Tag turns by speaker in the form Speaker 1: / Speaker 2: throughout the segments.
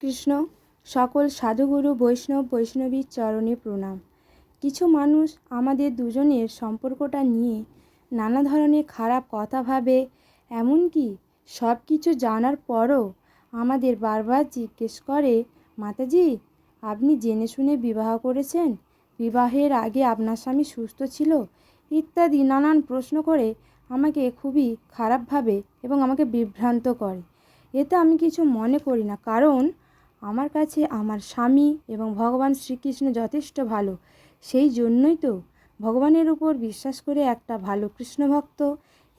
Speaker 1: কৃষ্ণ, সকল সাধুগুরু বৈষ্ণব, বৈষ্ণবীর চরণে প্রণাম। কিছু মানুষ আমাদের দুজনের সম্পর্কটা নিয়ে নানা ধরনের খারাপ কথা ভাবে, এমনকি সব কিছু জানার পরও আমাদের বারবার জিজ্ঞেস করে, মাতাজি, আপনি জেনে শুনে বিবাহ করেছেন? বিবাহের আগে আপনার স্বামী সুস্থ ছিল? ইত্যাদি নানান প্রশ্ন করে আমাকে খুবই খারাপভাবে এবং আমাকে বিভ্রান্ত করে। এতে আমি কিছু মনে করি না। কারণ আমার কাছে আমার স্বামী এবং ভগবান শ্রীকৃষ্ণ যথেষ্ট ভালো। সেই জন্যই তো ভগবানের উপর বিশ্বাস করে একটা ভালো কৃষ্ণভক্ত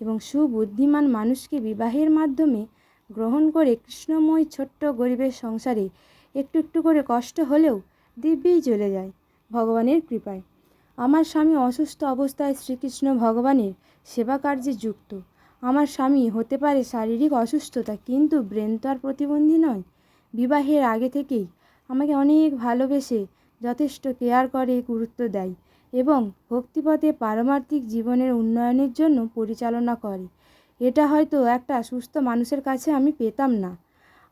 Speaker 1: এবং সুবুদ্ধিমান মানুষকে বিবাহের মাধ্যমে গ্রহণ করে কৃষ্ণময় ছোট্ট গরিবের সংসারে একটু একটু করে কষ্ট হলেও দিব্যেই চলে যায় ভগবানের কৃপায়। আমার স্বামী অসুস্থ অবস্থায় শ্রীকৃষ্ণ ভগবানের সেবা কার্যে যুক্ত। আমার স্বামী হতে পারে শারীরিক অসুস্থতা কিন্তু ব্রেন তো আর প্রতিবন্ধী নয়। বিবাহের আগে থেকেই আমাকে অনেক ভালোবেসে যথেষ্ট কেয়ার করে, গুরুত্ব দেয় এবং ভক্তিপথে পারমার্থিক জীবনের উন্নয়নের জন্য পরিচালনা করে। এটা হয়তো একটা সুস্থ মানুষের কাছে আমি পেতাম না।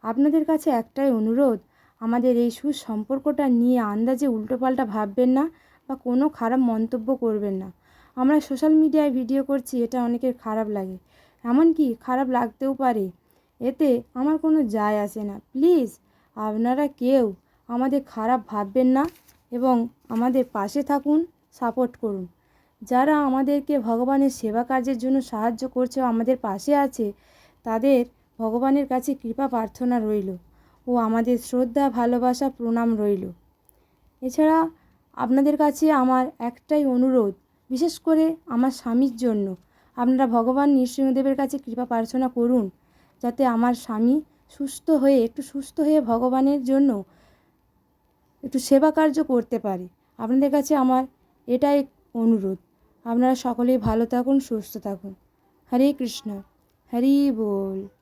Speaker 1: আপনাদের কাছে একটাই অনুরোধ, আমাদের এই সুসম্পর্কটা নিয়ে আন্দাজে উল্টোপাল্টা ভাববেন না বা কোনো খারাপ মন্তব্য করবেন না। আমরা সোশ্যাল মিডিয়ায় ভিডিও করছি, এটা অনেকের খারাপ লাগে। এমনকি খারাপ লাগতেও পারে। এতে আমার কোনো যায় আসে না। প্লিজ, আপনারা কেউ আমাদের খারাপ ভাববেন না এবং আমাদের পাশে থাকুন, সাপোর্ট করুন। যারা আমাদেরকে ভগবানের সেবা কার্যের জন্য সাহায্য করছে আমাদের পাশে আছে, তাদের ভগবানের কাছে কৃপা প্রার্থনা রইল ও আমাদের শ্রদ্ধা, ভালোবাসা, প্রণাম রইল। এছাড়া আপনাদের কাছে আমার একটাই অনুরোধ, বিশেষ করে আমার স্বামীর জন্য। আপনারা ভগবান নৃসিংহদেবের কাছে কৃপা প্রার্থনা করুন যাতে আমার স্বামী সুস্থ হয়ে, একটু সুস্থ হয়ে ভগবানের জন্য একটু সেবা কার্য করতে পারে। আপনাদের কাছে আমার এটাই অনুরোধ। আপনারা সকলেই ভালো থাকুন, সুস্থ থাকুন। হরে কৃষ্ণ। হরি বল।